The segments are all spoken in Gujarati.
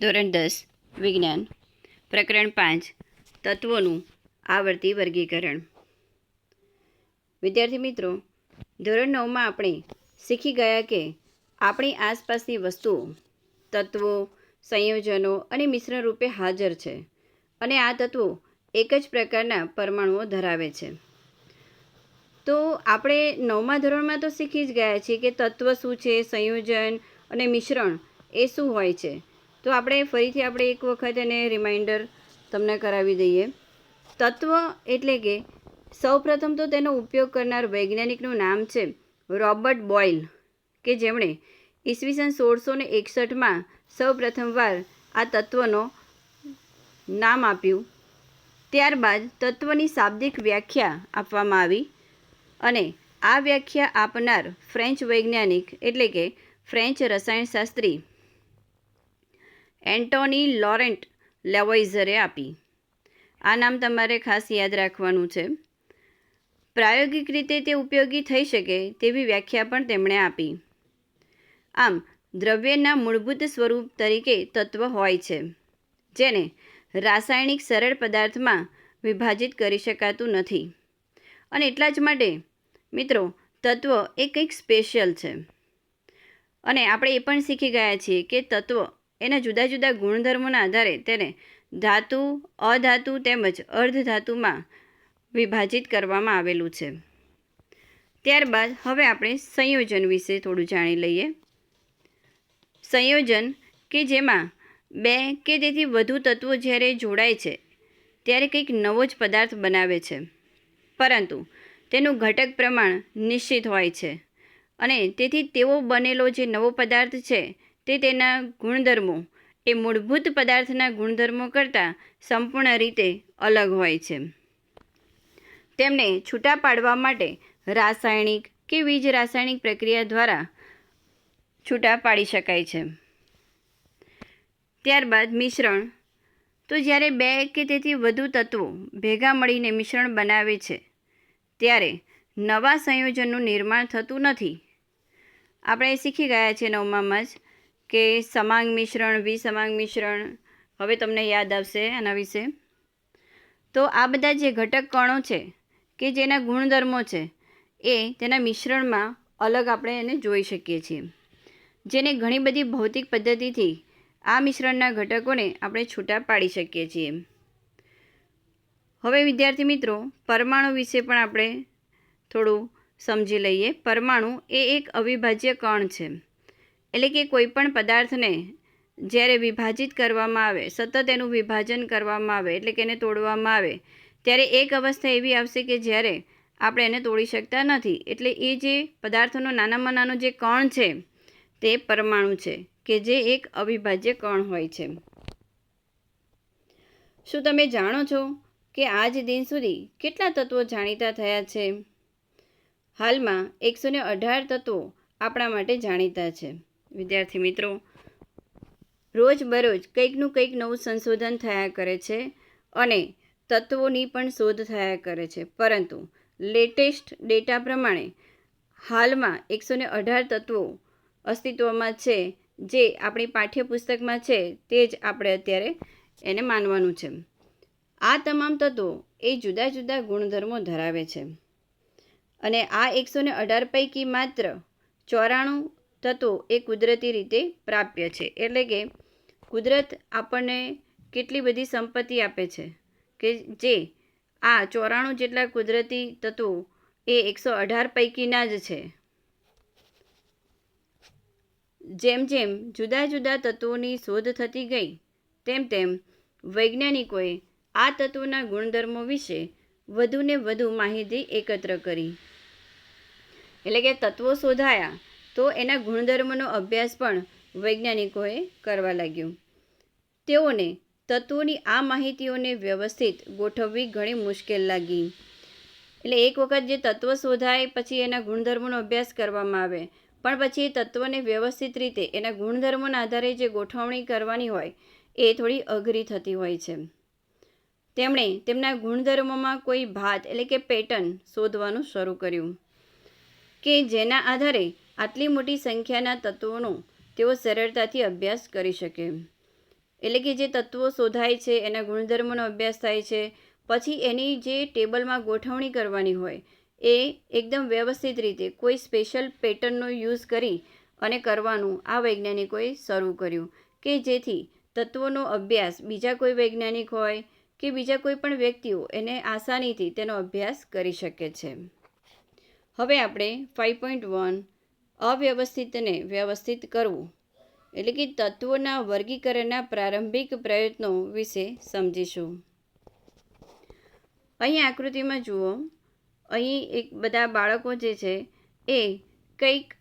ધોરણ દસ, વિજ્ઞાન. પ્રકરણ પાંચ, તત્વોનું આવર્તી વર્ગીકરણ. વિદ્યાર્થી મિત્રો, ધોરણ નવમાં આપણે શીખી ગયા કે આપણી આસપાસની વસ્તુઓ, તત્વો, સંયોજનો અને મિશ્રણ રૂપે હાજર છે અને આ તત્વો એક જ પ્રકારના પરમાણુઓ ધરાવે છે. તો આપણે નવમા ધોરણમાં તો શીખી જ ગયા છીએ કે તત્વ શું છે, સંયોજન અને મિશ્રણ એ શું હોય છે. તો આપણે ફરીથી આપણે એક વખત એને રિમાઇન્ડર તમને કરાવી દઈએ. તત્વ એટલે કે સૌપ્રથમ તો તેનો ઉપયોગ કરનાર વૈજ્ઞાનિકનું નામ છે રોબર્ટ બોઇલ કે જેમણે ઈસવીસન સોળસો ને એકસઠમાં સૌ પ્રથમવાર આ તત્વનો નામ આપ્યું. ત્યારબાદ તત્વની શાબ્દિક વ્યાખ્યા આપવામાં આવી અને આ વ્યાખ્યા આપનાર ફ્રેન્ચ વૈજ્ઞાનિક એટલે કે ફ્રેન્ચ રસાયણશાસ્ત્રી એન્ટોની લોરેન્ટ લેવોઇઝરે આપી. આ નામ તમારે ખાસ યાદ રાખવાનું છે. પ્રાયોગિક રીતે તે ઉપયોગી થઈ શકે તેવી વ્યાખ્યા પણ તેમણે આપી. આમ, દ્રવ્યના મૂળભૂત સ્વરૂપ તરીકે તત્વ હોય છે, જેને રાસાયણિક સરળ પદાર્થમાં વિભાજિત કરી શકાતું નથી. અને એટલા જ માટે, મિત્રો, તત્વ એ કંઈક સ્પેશિયલ છે. અને આપણે એ પણ શીખી ગયા છીએ કે તત્વ એના જુદા જુદા ગુણધર્મોના આધારે તેને ધાતુ, અધાતુ તેમજ અર્ધધાતુમાં વિભાજિત કરવામાં આવેલું છે. ત્યારબાદ હવે આપણે સંયોજન વિશે થોડું જાણી લઈએ. સંયોજન કે જેમાં બે કે તેથી વધુ તત્વો જ્યારે જોડાય છે, ત્યારે કંઈક નવો જ પદાર્થ બનાવે છે. પરંતુ તેનું ઘટક પ્રમાણ નિશ્ચિત હોય છે અને તેથી તેવો બનેલો જે નવો પદાર્થ છે તે તેના ગુણધર્મો, એ મૂળભૂત પદાર્થના ગુણધર્મો કરતાં સંપૂર્ણ રીતે અલગ હોય છે. તેમને છૂટા પાડવા માટે રાસાયણિક કે વીજ રાસાયણિક પ્રક્રિયા દ્વારા છૂટા પાડી શકાય છે. ત્યારબાદ મિશ્રણ. તો જ્યારે બે કે તેથી વધુ તત્વો ભેગા મળીને મિશ્રણ બનાવે છે, ત્યારે નવા સંયોજનનું નિર્માણ થતું નથી. આપણે શીખી ગયા છીએ નવમામાં જ કે સમાંગ મિશ્રણ, વિસમાંગ મિશ્રણ, હવે તમને યાદ આવશે આના વિશે. તો આ બધા જે ઘટક કણો છે, કે જેના ગુણધર્મો છે, એ તેના મિશ્રણમાં અલગ આપણે એને જોઈ શકીએ છીએ. જેને ઘણી બધી ભૌતિક પદ્ધતિથી આ મિશ્રણના ઘટકોને આપણે છૂટા પાડી શકીએ છીએ. હવે વિદ્યાર્થી મિત્રો, પરમાણુ વિશે પણ આપણે થોડું સમજી લઈએ. પરમાણુ એ એક અવિભાજ્ય કણ છે. એટલે કે કોઈપણ પદાર્થને જ્યારે વિભાજિત કરવામાં આવે, સતત એનું વિભાજન કરવામાં આવે, એટલે કે એને તોડવામાં આવે, ત્યારે એક અવસ્થા એવી આવશે કે જ્યારે આપણે એને તોડી શકતા નથી. એટલે એ જે પદાર્થનો નાનામાં નાનો જે કણ છે, તે પરમાણુ છે, કે જે એક અવિભાજ્ય કણ હોય છે. શું તમે જાણો છો કે આજ દિન સુધી કેટલા તત્વો જાણીતા થયા છે? હાલમાં એકસો અઢાર તત્વો આપણા માટે જાણીતા છે. વિદ્યાર્થી મિત્રો રોજબરોજ કંઈકનું કંઈક નવું સંશોધન થયા કરે છે અને તત્વોની પણ શોધ થયા કરે છે. પરંતુ લેટેસ્ટ ડેટા પ્રમાણે હાલમાં એકસો ને અઢાર તત્વો અસ્તિત્વમાં છે, જે આપણી પાઠ્યપુસ્તકમાં છે તે જ આપણે અત્યારે એને માનવાનું છે. આ તમામ તત્વો એ જુદા જુદા ગુણધર્મો ધરાવે છે. અને આ એકસો ને અઢાર પૈકી માત્ર ચોરાણું તત્વો એ કુદરતી રીતે પ્રાપ્ય છે. એટલે કે કુદરત આપણને કેટલી બધી સંપત્તિ આપે છે કે જે આ ચોરાણું જેટલા કુદરતી તત્વો એ એકસો અઢાર પૈકીના જ છે. જેમ જેમ જુદા જુદા તત્વોની શોધ થતી ગઈ, તેમ તેમ વૈજ્ઞાનિકોએ આ તત્વોના ગુણધર્મો વિશે વધુને વધુ માહિતી એકત્ર કરી. એટલે કે તત્વો શોધાયા તો એના ગુણધર્મનો અભ્યાસ પણ વૈજ્ઞાનિકોએ કરવા લાગ્યું. તેઓને તત્વોની આ માહિતીઓને વ્યવસ્થિત ગોઠવવી ઘણી મુશ્કેલ લાગી. એટલે એક વખત જે તત્વ શોધાય, પછી એના ગુણધર્મોનો અભ્યાસ કરવામાં આવે. પણ પછી એ તત્વને વ્યવસ્થિત રીતે, એના ગુણધર્મોના આધારે જે ગોઠવણી કરવાની હોય, એ થોડી અઘરી થતી હોય છે. તેમણે તેમના ગુણધર્મોમાં કોઈ ભાત એટલે કે પેટર્ન શોધવાનું શરૂ કર્યું કે જેના આધારે આટલી મોટી સંખ્યાના તત્વોનો તેઓ સરળતાથી અભ્યાસ કરી શકે. એટલે કે જે તત્વો શોધાય છે, એના ગુણધર્મોનો અભ્યાસ થાય છે, પછી એની જે ટેબલમાં ગોઠવણી કરવાની હોય, એ એકદમ વ્યવસ્થિત રીતે કોઈ સ્પેશિયલ પેટર્નનો યુઝ કરી અને કરવાનું આ વૈજ્ઞાનિકોએ શરૂ કર્યું. કે જેથી તત્વોનો અભ્યાસ બીજા કોઈ વૈજ્ઞાનિક હોય કે બીજા કોઈ પણ વ્યક્તિઓ એને આસાનીથી તેનો અભ્યાસ કરી શકે છે. હવે આપણે ફાઇવ પોઈન્ટ વન અવ્યવસ્થિતને વ્યવસ્થિત કરવું. એટલે કે તત્વોના વર્ગીકરણના પ્રારંભિક પ્રયત્નો વિશે સમજીશું. અહીં આકૃતિમાં જુઓ. અહીં એક બધા બાળકો જે છે, એ કંઈક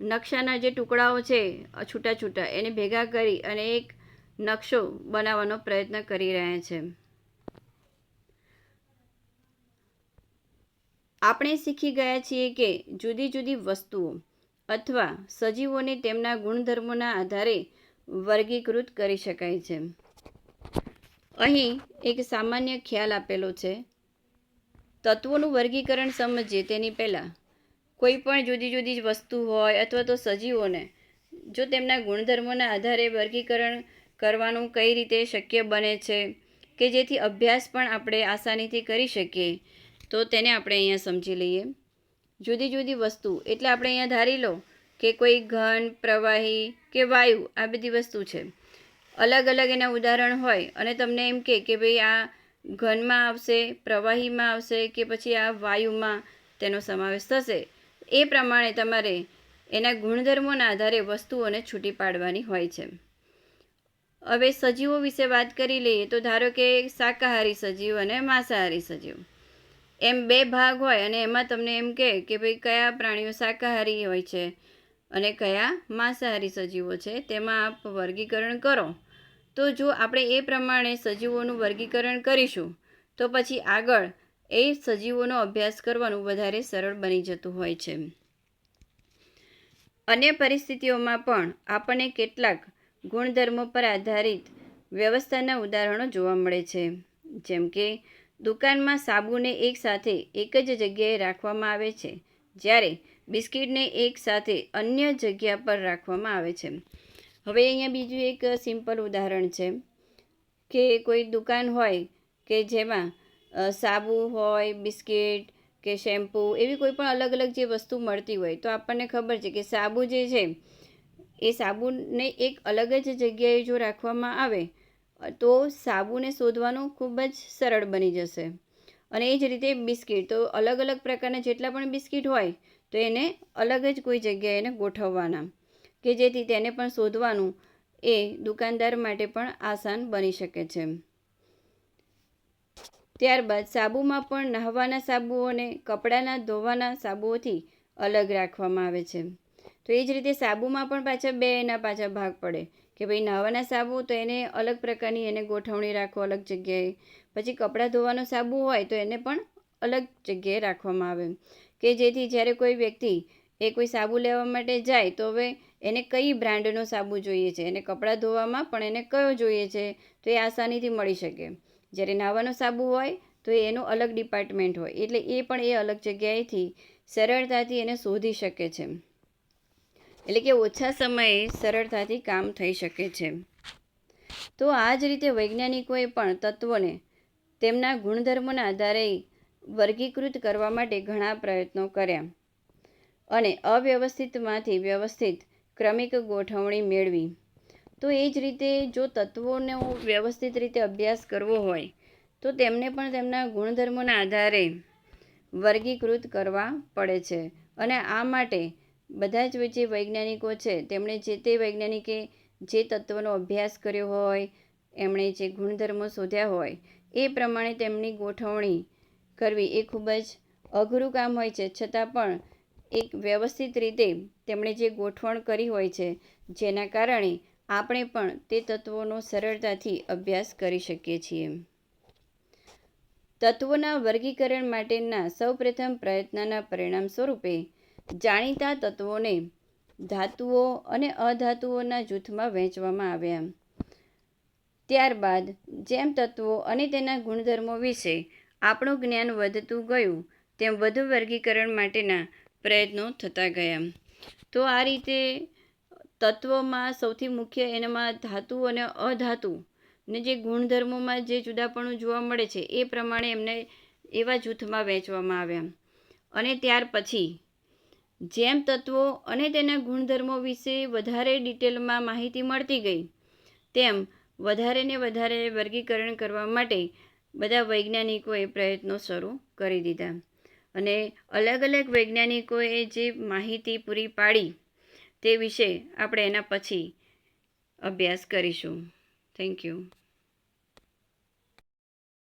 નકશાના જે ટુકડાઓ છે છૂટા છૂટા એને ભેગા કરી અને એક નકશો બનાવવાનો પ્રયત્ન કરી રહ્યા છે. આપણે શીખી ગયા છીએ કે જુદી જુદી વસ્તુઓ અથવા સજીવોને તેમના ગુણધર્મોના આધારે વર્ગીકૃત કરી શકાય છે. અહીં એક સામાન્ય ખ્યાલ આપેલો છે. તત્વોનું વર્ગીકરણ સમજીએ તેની પહેલાં. કોઈ પણ જુદી જુદી વસ્તુ હોય અથવા તો સજીવોને જો તેમના ગુણધર્મોના આધારે વર્ગીકરણ કરવાનું કઈ રીતે શક્ય બને છે કે જેથી અભ્યાસ પણ આપણે આસાનીથી કરી શકીએ. તો તેને આપણે અહીંયા સમજી લઈએ. જુદી જુદી વસ્તુ, એટલે આપણે અહીંયા ધારી લો કે કોઈ ઘન, પ્રવાહી કે વાયુ, આ બધી વસ્તુ છે. અલગ અલગ એના ઉદાહરણ હોય અને તમને એમ કે કે ભાઈ આ ઘનમાં આવશે, પ્રવાહીમાં આવશે કે પછી આ વાયુમાં તેનો સમાવેશ થશે. એ પ્રમાણે તમારે એના ગુણધર્મોના આધારે વસ્તુઓને છૂટી પાડવાની હોય છે. હવે સજીવો વિશે વાત કરી લઈએ તો ધારો કે શાકાહારી સજીવ અને માંસાહારી સજીવ. એમ બે ભાગ હોય અને એમાં તમને એમ કહે કે ભાઈ કયા પ્રાણીઓ શાકાહારી હોય છે અને કયા માંસાહારી સજીવો છે તેમાં આપ વર્ગીકરણ કરો. તો જો આપણે એ પ્રમાણે સજીવોનું વર્ગીકરણ કરીશું, તો પછી આગળ એ સજીવોનો અભ્યાસ કરવાનું વધારે સરળ બની જતું હોય છે. અન્ય પરિસ્થિતિઓમાં પણ આપણને કેટલાક ગુણધર્મો પર આધારિત વ્યવસ્થાના ઉદાહરણો જોવા મળે છે. જેમ કે દુકાનમાં સાબુને એકસાથે એક જ જગ્યાએ રાખવામાં આવે છે, જ્યારે બિસ્કિટને એકસાથે અન્ય જગ્યા પર રાખવામાં આવે છે. હવે અહીંયા બીજું એક સિમ્પલ ઉદાહરણ છે કે કોઈ દુકાન હોય કે જેમાં સાબુ હોય, બિસ્કિટ કે શેમ્પૂ એવી કોઈ પણ અલગ અલગ જે વસ્તુ મળતી હોય, તો આપણને ખબર છે કે સાબુ જે છે, એ સાબુને એક અલગ જ જગ્યાએ જો રાખવામાં આવે તો સાબુને શોધવાનું ખૂબ જ સરળ બની જશે. અને એ જ રીતે બિસ્કિટ, તો અલગ અલગ પ્રકારના જેટલા પણ બિસ્કિટ હોય, તો એને અલગ જ કોઈ જગ્યાએ એને ગોઠવવાના. કે જેથી તેને પણ શોધવાનું એ દુકાનદાર માટે પણ આસાન બની શકે છે. ત્યારબાદ સાબુમાં પણ નહાવાના સાબુઓને કપડાના ધોવાના સાબુઓથી અલગ રાખવામાં આવે છે. તો એ જ રીતે સાબુમાં પણ પાછા બે એના પાછા ભાગ પડે. કે ભાઈ નહાવાના સાબુ તો એને અલગ પ્રકારની એને ગોઠવણી રાખો, અલગ જગ્યાએ. પછી કપડાં ધોવાનો સાબુ હોય તો એને પણ અલગ જગ્યાએ રાખવામાં આવે. કે જેથી જ્યારે કોઈ વ્યક્તિ એ કોઈ સાબુ લેવા માટે જાય તો હવે એને કઈ બ્રાન્ડનો સાબુ જોઈએ છે? એને કપડાં ધોવામાં પણ એને કયો જોઈએ છે? તો એ આસાનીથી મળી શકે. જ્યારે નાવાનો સાબુ હોય તો એનું અલગ ડિપાર્ટમેન્ટ હોય. એટલે એ પણ એ અલગ જગ્યાએથી સરળતાથી એને શોધી શકે છે. એટલે કે ઓછા સમયે સરળતાથી કામ થઈ શકે છે. તો આ જ રીતે વૈજ્ઞાનિકોએ પણ તત્વોને તેમના ગુણધર્મોના આધારે વર્ગીકૃત કરવા માટે ઘણા પ્રયત્નો કર્યા અને અવ્યવસ્થિતમાંથી વ્યવસ્થિત ક્રમિક ગોઠવણી મેળવી. તો એ જ રીતે જો તત્વોનો વ્યવસ્થિત રીતે અભ્યાસ કરવો હોય, તો તેમને પણ તેમના ગુણધર્મોના આધારે વર્ગીકૃત કરવા પડે છે અને આ માટે બધા જ જે વૈજ્ઞાનિકો છે. તેમણે જે તે વૈજ્ઞાનિકે જે તત્વનો અભ્યાસ કર્યો હોય, એમણે જે ગુણધર્મો શોધ્યા હોય, એ પ્રમાણે તેમની ગોઠવણી કરવી એ ખૂબ જ અઘરું કામ હોય છે. છતાં પણ એક વ્યવસ્થિત રીતે તેમણે જે ગોઠવણ કરી હોય છે, જેના કારણે આપણે પણ તે તત્વોનો સરળતાથી અભ્યાસ કરી શકીએ છીએ. તત્વોના વર્ગીકરણ માટેના સૌપ્રથમ પ્રયત્નના પરિણામ સ્વરૂપે જાણીતા તત્વોને ધાતુઓ અને અધાતુઓના જૂથમાં વહેંચવામાં આવ્યા ત્યારબાદ, જેમ તત્વો અને તેના ગુણધર્મો વિશે આપણું જ્ઞાન વધતું ગયું, તેમ વધુ વર્ગીકરણ માટેના પ્રયત્નો થતા ગયા. તો આ રીતે તત્વોમાં સૌથી મુખ્ય એનામાં ધાતુ અને અધાતુ ને જે ગુણધર્મોમાં જે જુદાપણું જોવા મળે છે, એ પ્રમાણે એમને એવા જૂથમાં વહેંચવામાં આવ્યા. અને ત્યાર પછી જેમ તત્વો અને તેના ગુણધર્મો વિશે વધારે ડિટેલમાં માહિતી મળતી ગઈ, તેમ વધારે ને વધારે વર્ગીકરણ કરવા માટે બધા વૈજ્ઞાનિકોએ પ્રયત્નો શરૂ કરી દીધા. અને અલગ અલગ વૈજ્ઞાનિકોએ જે માહિતી પૂરી પાડી તે વિશે આપણે એના પછી અભ્યાસ કરીશું. Thank you.